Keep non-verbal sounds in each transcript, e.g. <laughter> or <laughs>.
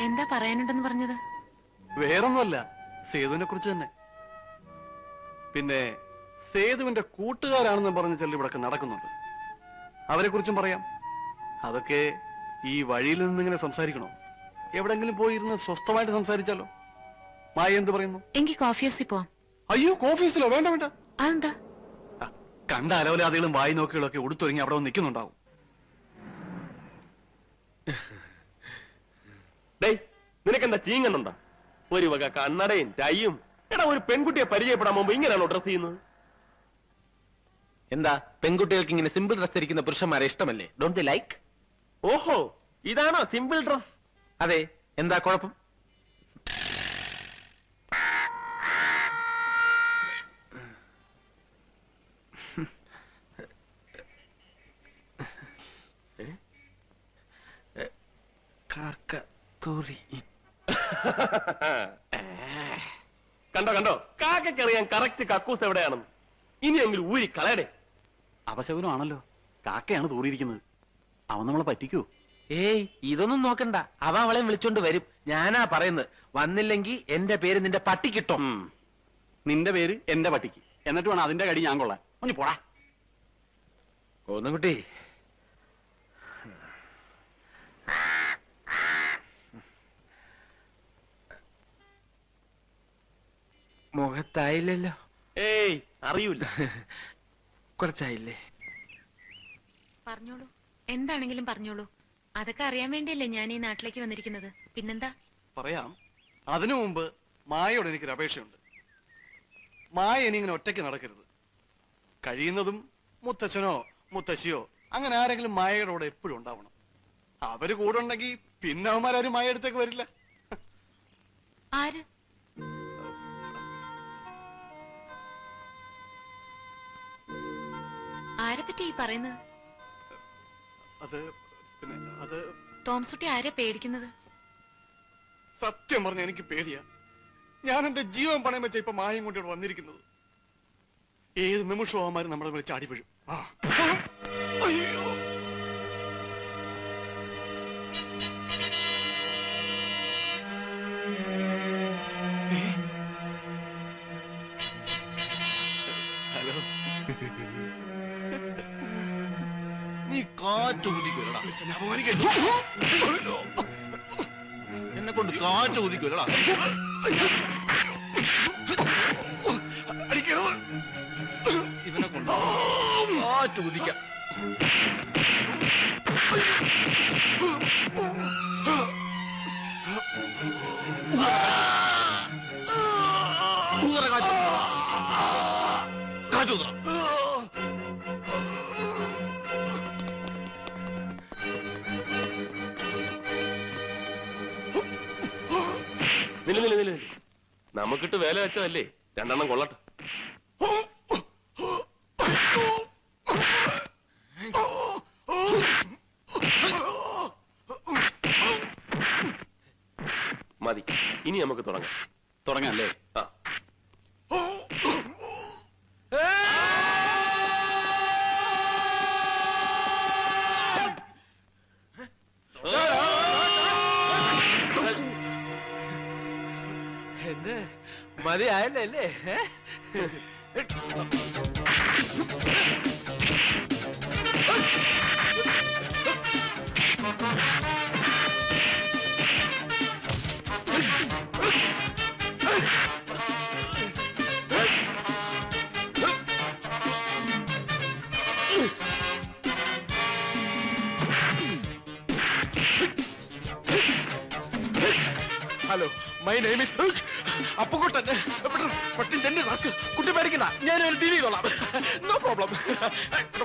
എന്താ പറയാനുണ്ടെന്ന് പറഞ്ഞത്? വേറൊന്നുമല്ല സേതുവിനെ കുറിച്ച് തന്നെ. പിന്നെ സേതുവിന്റെ കൂട്ടുകാരാണെന്ന് പറഞ്ഞ ചെല്ലി ഇവിടെ നടക്കുന്നുണ്ട്. അവരെ കുറിച്ചും പറയാം. അതൊക്കെ ഈ വഴിയിൽ നിന്നിങ്ങനെ സംസാരിക്കണോ? എവിടെങ്കിലും പോയി പോയിരുന്ന് സ്വസ്ഥമായിട്ട് സംസാരിച്ചാലോ? മായ എന്ത് പറയുന്നു? എനിക്ക് കോഫി ഹൗസിൽ പോവാം. അയ്യോ കോഫീസിലോ വേണ്ട വേണ്ട. അതെന്താ? കണ്ട അലവലാദികളും വായി നോക്കികളൊക്കെ ഉടുത്തൊരുങ്ങി അവിടെ നിൽക്കുന്നുണ്ടാവും. ഡേയ് നിനക്കെന്താ ചീങ്ങണ്ടാ ഒരു വക കണ്ണടയും ടൈയും എടാ ഒരു പെൺകുട്ടിയെ പരിചയപ്പെടാൻ മുമ്പ് ഇങ്ങനെയാണോ ഡ്രസ് ചെയ്യുന്നത്? എന്താ പെൺകുട്ടികൾക്ക് ഇങ്ങനെ സിമ്പിൾ ഡ്രസ് ധരിക്കുന്ന പുരുഷന്മാരെ ഇഷ്ടമല്ലേ? ഡോണ്ട് ദി ലൈക്ക് ഓഹോ ഇതാണോ സിമ്പിൾ ഡ്രസ് അതെ എന്താ കുഴപ്പം? കാക്ക തോറി കണ്ടോ കണ്ടോ? കാക്കറിയാൻ കറക്റ്റ് കക്കൂസ് എവിടെയാണെന്ന്. ഇനിയെങ്കിലും ഊരി കളയണേ. അപശകുനമാണല്ലോ. കാക്കയാണ് തൂറിയിരിക്കുന്നത്. അവൻ നമ്മളെ പറ്റിക്കൂ. ഏയ് ഇതൊന്നും നോക്കണ്ട. അവ അവളെ വിളിച്ചോണ്ട് വരും. ഞാനാ പറയുന്നത്. വന്നില്ലെങ്കിൽ എന്റെ പേര് നിന്റെ പട്ടി കിട്ടും നിന്റെ പേര് എന്റെ പട്ടിക്ക്. എന്നിട്ട് വേണം അതിന്റെ കടി ഞാൻ കൊള്ളാൻ. ഒന്ന് പോടാ. കോന്നുകുട്ടി മുഖത്തായില്ലല്ലോ. ഏയ് അറിയൂല <laughs> കുറച്ചായില്ലേ? പറഞ്ഞോളൂ. എന്താണെങ്കിലും പറഞ്ഞോളൂ. അതൊക്കെ അറിയാൻ വേണ്ടിയല്ലേ ഞാൻ ഈ നാട്ടിലേക്ക് വന്നിരിക്കുന്നത്. പിന്നെന്താ? പറയാം. അതിനു മുമ്പ് മായയോട് എനിക്കൊരു അപേക്ഷയുണ്ട്. മായ ഇനി ഇങ്ങനെ ഒറ്റയ്ക്ക് നടക്കരുത്. കഴിയുന്നതും മുത്തച്ഛനോ മുത്തശ്ശിയോ അങ്ങനെ ആരെങ്കിലും മായയുടെ കൂടെ എപ്പോഴും ഉണ്ടാവണം. അവർ കൂടെ ഉണ്ടെങ്കിൽ പിന്നെ അവന്മാരും മായ അടുത്തേക്ക് വരില്ല. ആര്? ആരെ പറ്റി ഈ പറയുന്നത്? അത് പിന്നെ അത് തോംസുട്ടി ആരെ പേടിക്കുന്നത്? സത്യം പറഞ്ഞ എനിക്ക് പേടിയാ. ഞാൻ എന്റെ ജീവൻ പണയം വെച്ച ഇപ്പൊ മായം കൊണ്ടിവിടെ വന്നിരിക്കുന്നത്. ഏത് നിമിഷവും അവന്മാര് നമ്മളെ വിളിച്ച് അടിപൊഴും ആ. അയ്യോ. കാറ്റ് ഊതിക്കൊല്ലടാ എന്നെ കൊണ്ട് കാറ്റ് അടിക്കരുത് ഇവനെ കൊണ്ട് കാറ്റ് ഊതറ കാറ്റ് കാറ്റ് ഊതറ നമുക്കിട്ട് വേല വെച്ചതല്ലേ? രണ്ടെണ്ണം കൊള്ളട്ടെ. മതി. ഇനി നമുക്ക് തുടങ്ങാം. തുടങ്ങാല്ലേ ആ എന്ത് മതിയായല്ലേ അല്ലേ ഏ? Hello my name is Appukuttan പട്ടി തന്നെ റാസ്കൽ കുട്ടി പേടിക്കണ്ട. ഞാൻ ഒരു ടി ചെയ്തോളാം നോ പ്രോബ്ലം അടുത്തോ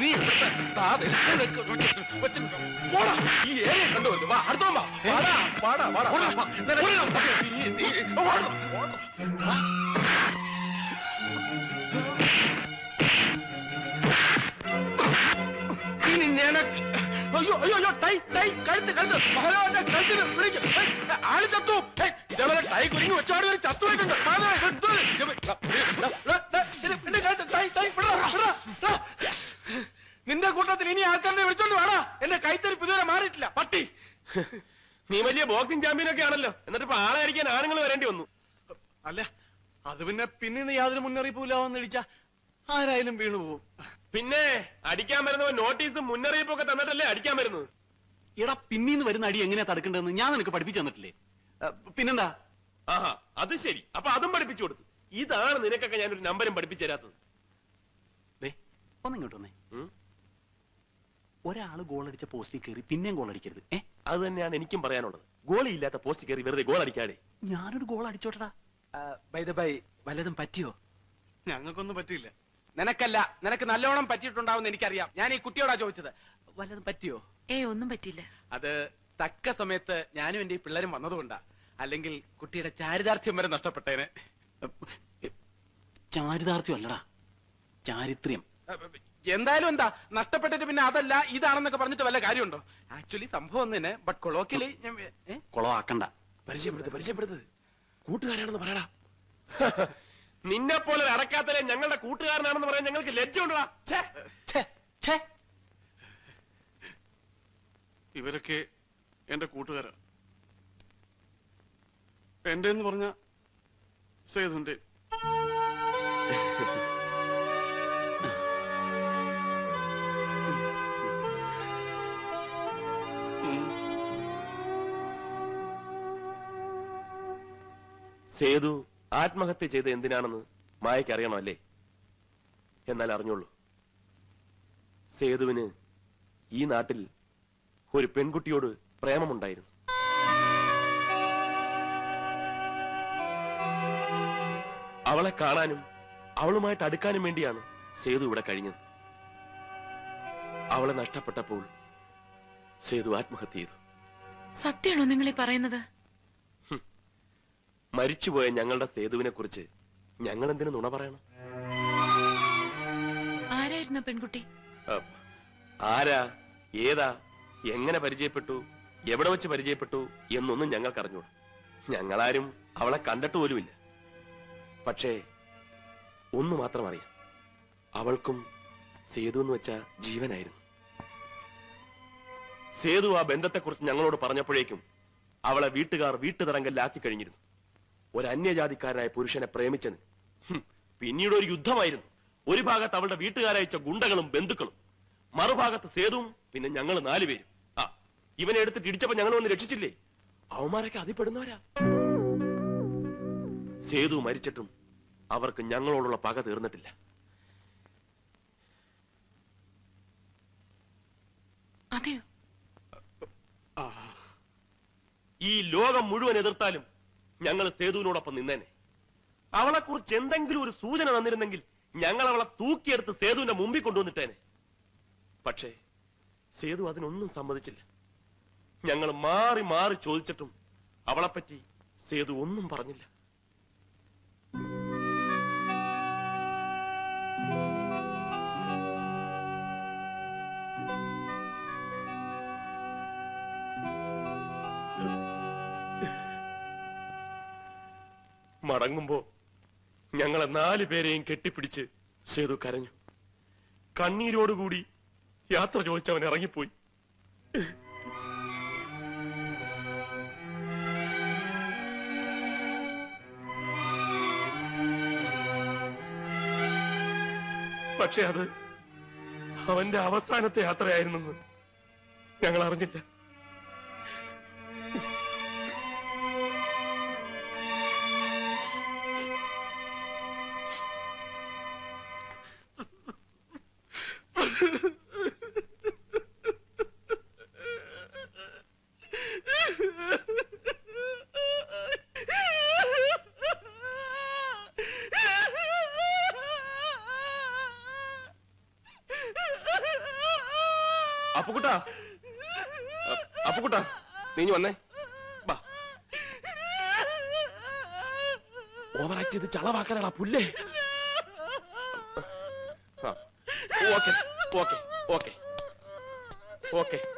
നീ ഏരിയ കണ്ടുവരുന്നു വാ അടുത്തോ വാ വാടാ വാടാ വാടാ. ഇനി നിനക്ക് അയ്യോ അയ്യോ അയ്യോ ടൈ ടൈ കഴുത്ത് കഴുത്ത്. മഹാദേവന്റെ കഴുത്തിന് പിടിക്കും ആൾ ചത്തു. ടൈ കുരുങ്ങി വെച്ചാട് ഒരു എന്റെ കൈത്തരിപ്പ് ഇതുവരെ മാറിയിട്ടില്ല. പട്ടി. <laughs> നീ വലിയ ബോക്സിംഗ് ചാമ്പ്യൻ ഒക്കെ ആണല്ലോ. എന്നിട്ട് ഇപ്പൊ ആളെ അടിക്കാൻ ആണുങ്ങൾ വരേണ്ടി വന്നു. അല്ല അത് പിന്നെ പിന്നെ യാതൊരു മുന്നറിയിപ്പും ഇല്ലാന്ന് ഇടിച്ച ആരായാലും വീണു പോവും. പിന്നെ അടിക്കാൻ വരുന്നവൻ നോട്ടീസും മുന്നറിയിപ്പും ഒക്കെ തന്നിട്ടല്ലേ അടിക്കാൻ വരുന്നത്? എടാ പിന്നീന്ന് വരുന്ന അടി എങ്ങനെയാ തടുക്കേണ്ടതെന്ന് ഞാൻ നിനക്ക് പഠിപ്പിച്ചു തന്നിട്ടില്ലേ? പിന്നെന്താ? ആഹാ അത് ശരി. അപ്പൊ അതും പഠിപ്പിച്ചു കൊടുത്തു ഇതാണ് നിനക്കൊക്കെ ഞാനൊരു നമ്പരും പഠിപ്പിച്ചു തരാത്തത്. ഒന്നിങ്ങോട്ട് വന്നേ. ഉം? ഗോളടിച്ച ഗോൾ അടിച്ച പോസ്റ്റിൽ കയറി പിന്നെയും ഗോൾ അടിക്കരുത്. ഏ? അത് തന്നെയാണ് എനിക്കും പറയാനുള്ളത്. ഗോളി ഇല്ലാത്ത പോസ്റ്റ് കയറി വെറുതെ ഗോൾ അടിക്കാതെ. ഞാനൊരു ഗോൾ അടിച്ചോട്ടടാ. ബൈ ബൈ വല്ലതും പറ്റിയോ? ഞങ്ങൾക്കൊന്നും പറ്റിയില്ല. നിനക്കല്ല നിനക്ക് നല്ലോണം പറ്റിയിട്ടുണ്ടാവുന്ന എനിക്കറിയാം. ഞാൻ ഈ കുട്ടിയോടാ ചോദിച്ചത്. വല്ലതും പറ്റിയോ? ഏ ഒന്നും പറ്റിയില്ല. അത് തക്ക സമയത്ത് ഞാനും എന്റെ ഈ പിള്ളേരും വന്നതുകൊണ്ടാ. അല്ലെങ്കിൽ കുട്ടിയുടെ ചാരിതാർത്ഥ്യം വരെ നഷ്ടപ്പെട്ടേനെ. ചാരിതാർത്ഥ്യം അല്ലടാ ചാരിത്രം എന്തായാലും എന്താ? നഷ്ടപ്പെട്ടിട്ട് പിന്നെ അതല്ല ഇതാണെന്നൊക്കെ പറഞ്ഞിട്ട് വല്ല കാര്യമുണ്ടോ? ആക്ച്വലി സംഭവം തന്നെ ബട്ട് കൊളോക്കിൽ ഞാൻ ഏ? കുളമാക്കണ്ട പരിചയപ്പെടുത്ത് പരിചയപ്പെടുത്ത്. കൂട്ടുകാരാണെന്ന് പറയടാ. <laughs> നിന്നെ പോലെ അടക്കാത്തലെ ഞങ്ങളുടെ കൂട്ടുകാരനാണെന്ന് പറയാൻ ഞങ്ങൾക്ക് ലജ്ജ ഛേ ഛേ, ഛേ. ഇവരൊക്കെ എന്റെ കൂട്ടുകാരാ. എന്റെ എന്ന് പറഞ്ഞ സേതുന്റെ <laughs> സേതു ആത്മഹത്യ ചെയ്ത് എന്തിനാണെന്ന് മായയ്ക്ക് അറിയണമല്ലേ എന്നാൽ അറിഞ്ഞോളൂ. സേതുവിന് ഈ നാട്ടിൽ ഒരു പെൺകുട്ടിയോട് പ്രേമമുണ്ടായിരുന്നു. അവളെ കാണാനും അവളുമായിട്ട് അടുക്കാനും വേണ്ടിയാണ് സേതു ഇവിടെ കഴിഞ്ഞത്. അവളെ നഷ്ടപ്പെട്ടപ്പോൾ സേതു ആത്മഹത്യ ചെയ്തു. സത്യമാണോ നിങ്ങൾ ഈ പറയുന്നത്? മരിച്ചുപോയ ഞങ്ങളുടെ സേതുവിനെ കുറിച്ച് ഞങ്ങൾ എന്തിനു നുണ പറയണം? ആരായിരുന്നു പെൺകുട്ടി? ആരാ ഏതാ എങ്ങനെ പരിചയപ്പെട്ടു എവിടെ വെച്ച് പരിചയപ്പെട്ടു എന്നൊന്നും ഞങ്ങൾക്ക് അറിഞ്ഞൂടാ ഞങ്ങളാരും അവളെ കണ്ടിട്ട് പോലുമില്ല പക്ഷേ ഒന്ന് മാത്രം അറിയാം. അവൾക്കും സേതു എന്ന് വെച്ച ജീവനായിരുന്നു. സേതു ആ ബന്ധത്തെക്കുറിച്ച് ഞങ്ങളോട് പറഞ്ഞപ്പോഴേക്കും അവളെ വീട്ടുകാർ വീട്ടുതടങ്കലിലാക്കി കഴിഞ്ഞിരുന്നു. ഒരു അന്യജാതിക്കാരനായ പുരുഷനെ പ്രേമിച്ചതിന് പിന്നീട് ഒരു യുദ്ധമായിരുന്നു. ഒരു ഭാഗത്ത് അവളുടെ വീട്ടുകാരയച്ച ഗുണ്ടകളും ബന്ധുക്കളും മറുഭാഗത്ത് സേതുവും പിന്നെ ഞങ്ങൾ നാലുപേരും. ആ ഇവനെ എടുത്തിട്ട് ഇടിച്ചപ്പോ ഞങ്ങൾ ഒന്ന് രക്ഷിച്ചില്ലേ? അവന്മാരൊക്കെ അതിപ്പെടുന്നവരാ. സേതു മരിച്ചിട്ടും അവർക്ക് ഞങ്ങളോടുള്ള പക തീർന്നിട്ടില്ല. അതെയോ? ഈ ലോകം മുഴുവൻ എതിർത്താലും ഞങ്ങൾ സേതുവിനോടൊപ്പം നിന്നേനെ. അവളെ കുറിച്ച് എന്തെങ്കിലും ഒരു സൂചന തന്നിരുന്നെങ്കിൽ ഞങ്ങൾ അവളെ തൂക്കിയെടുത്ത് സേതുവിന്റെ മുമ്പിൽ കൊണ്ടുവന്നിട്ടേനെ. പക്ഷേ സേതു അതിനൊന്നും സമ്മതിച്ചില്ല. ഞങ്ങൾ മാറി മാറി ചോദിച്ചിട്ടും അവളെപ്പറ്റി സേതു ഒന്നും പറഞ്ഞില്ല. മടങ്ങുമ്പോ ഞങ്ങളെ നാലു പേരെയും കെട്ടിപ്പിടിച്ച് സേതു കരഞ്ഞു. കണ്ണീരോടുകൂടി യാത്ര ചോദിച്ചവൻ ഇറങ്ങിപ്പോയി. പക്ഷെ അത് അവന്റെ അവസാനത്തെ യാത്രയായിരുന്നെന്ന് ഞങ്ങൾ അറിഞ്ഞില്ല. അപ്പുക്കുട്ടാ. അ- അപ്പുക്കുട്ടാ നീ വന്നേ. വാ. ഓവറാക്ട് ചെയ്ത് ചളവാക്കാനാടാ പുല്ലേ. ഓക്കെ. ഓക്കെ. ഓക്കെ. ഓക്കെ.